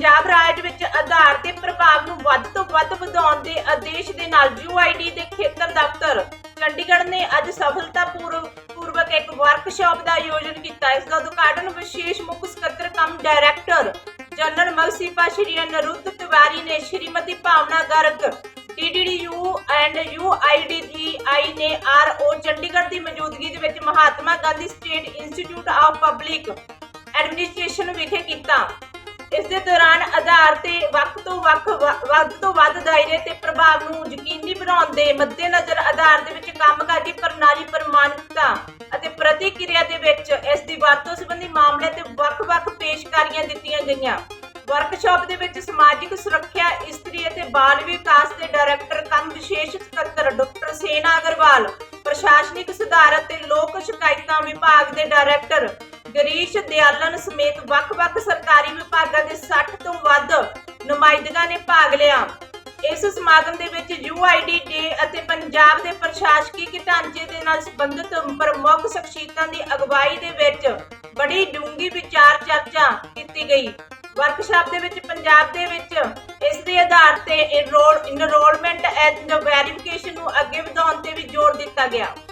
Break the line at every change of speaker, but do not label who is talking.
ਪੰਜਾਬ ਰਾਜ ਵਿੱਚ ਆਧਾਰ ਦੇ ਪ੍ਰਭਾਵ ਨੂੰ ਵੱਧ ਤੋਂ ਵੱਧ ਵਧਾਉਣ ਦੇ ਆਦੇਸ਼ ਦੇ ਨਾਲ UID ਦੇ ਖੇਤਰ ਦਫ਼ਤਰ ਚੰਡੀਗੜ੍ਹ ਨੇ ਅੱਜ ਸਫਲਤਾਪੂਰਵ ਇੱਕ ਵਰਕਸ਼ਾਪ ਦਾ ਆਯੋਜਨ ਕੀਤਾ। ਇਸ ਦਾ ਉਦਘਾਟਨ ਵਿਸ਼ੇਸ਼ ਮੁੱਖ ਸਕੱਤਰ cum director general MGSIPA Shri Anirudh Tiwari ਨੇ Shrimati Bhavna Garg TDDU and UIDDI ਨੇ RO ਚੰਡੀਗੜ੍ਹ ਦੀ ਮੌਜੂਦਗੀ ਦੇ ਵਿੱਚ Mahatma Gandhi State Institute of Public Administration ਵਿਖੇ ਕੀਤਾ। ਇਸ ਦੇ ਦੌਰਾਨ ਆਧਾਰ ਤੇ ਵੱਖ ਤੋਂ ਵੱਖ ਵੱਧ ਤੋਂ ਵੱਧ ਦਾਇਰੇ ਤੇ ਪ੍ਰਭਾਵ ਨੂੰ ਯਕੀਨੀ ਬਣਾਉਣ ਦੇ ਮੱਦੇਨਜ਼ਰ ਆਧਾਰ ਦੇ ਵਿੱਚ ਕੰਮਕਾਜੀ ਪ੍ਰਣਾਲੀ ਪ੍ਰਮਾਣਿਕਤਾ ਅਤੇ ਪ੍ਰਤੀਕਿਰਿਆ ਦੇ ਵਿੱਚ ਇਸ ਦੀ ਵਰਤੋਂ ਸੰਬੰਧੀ ਮਾਮਲੇ ਤੇ ਵੱਖ-ਵੱਖ ਪੇਸ਼ਕਾਰੀਆਂ ਦਿੱਤੀਆਂ ਗਈਆਂ। ਵਰਕਸ਼ਾਪ ਦੇ ਵਿੱਚ ਸਮਾਜਿਕ ਸੁਰੱਖਿਆ, ਇਸਤਰੀ ਅਤੇ ਬਾਲ ਵਿਕਾਸ ਦੇ ਡਾਇਰੈਕਟਰ ਕੰਮ ਵਿਸ਼ੇਸ਼ ਸਕੱਤਰ ਡਾਕਟਰ ਸੇਨਾ ਅਗਰਵਾਲ ਪ੍ਰਸ਼ਾਸਨਿਕ ਸੁਧਾਰ ਅਤੇ ਲੋਕ ਸ਼ਿਕਾਇਤਾਂ ਵਿਭਾਗ ਦੇ ਡਾਇਰੈਕਟਰ ਗਰੀਸ਼ ਦਿਆਲਨ ਸਮੇਤ ਵੱਖ-ਵੱਖ ਸਰਕਾਰੀ ਵਿਭਾਗਾਂ ਦੇ 60 ਤੋਂ ਵੱਧ ਨੁਮਾਇੰਦਗਾਂ ਨੇ ਭਾਗ ਲਿਆ। ਇਸ ਸਮਾਗਮ ਦੇ ਵਿੱਚ UID ਡੇ ਅਤੇ ਪੰਜਾਬ ਦੇ ਪ੍ਰਸ਼ਾਸਕੀ ਢਾਂਚੇ ਦੇ ਨਾਲ ਸੰਬੰਧਿਤ ਪ੍ਰਮੁੱਖ ਸ਼ਖਸੀਅਤਾਂ ਦੀ ਅਗਵਾਈ ਦੇ ਵਿੱਚ ਬੜੀ ਡੂੰਗੀ ਵਿਚਾਰ ਚਰਚਾ ਕੀਤੀ ਗਈ। ਵਰਕਸ਼ਾਪ ਦੇ ਵਿੱਚ ਪੰਜਾਬ ਦੇ ਵਿੱਚ ਇਸ ਦੇ ਆਧਾਰ ਤੇ ਇਨਰੋਲਮੈਂਟ ਐਂਡ ਵੈਰੀਫਿਕੇਸ਼ਨ ਨੂੰ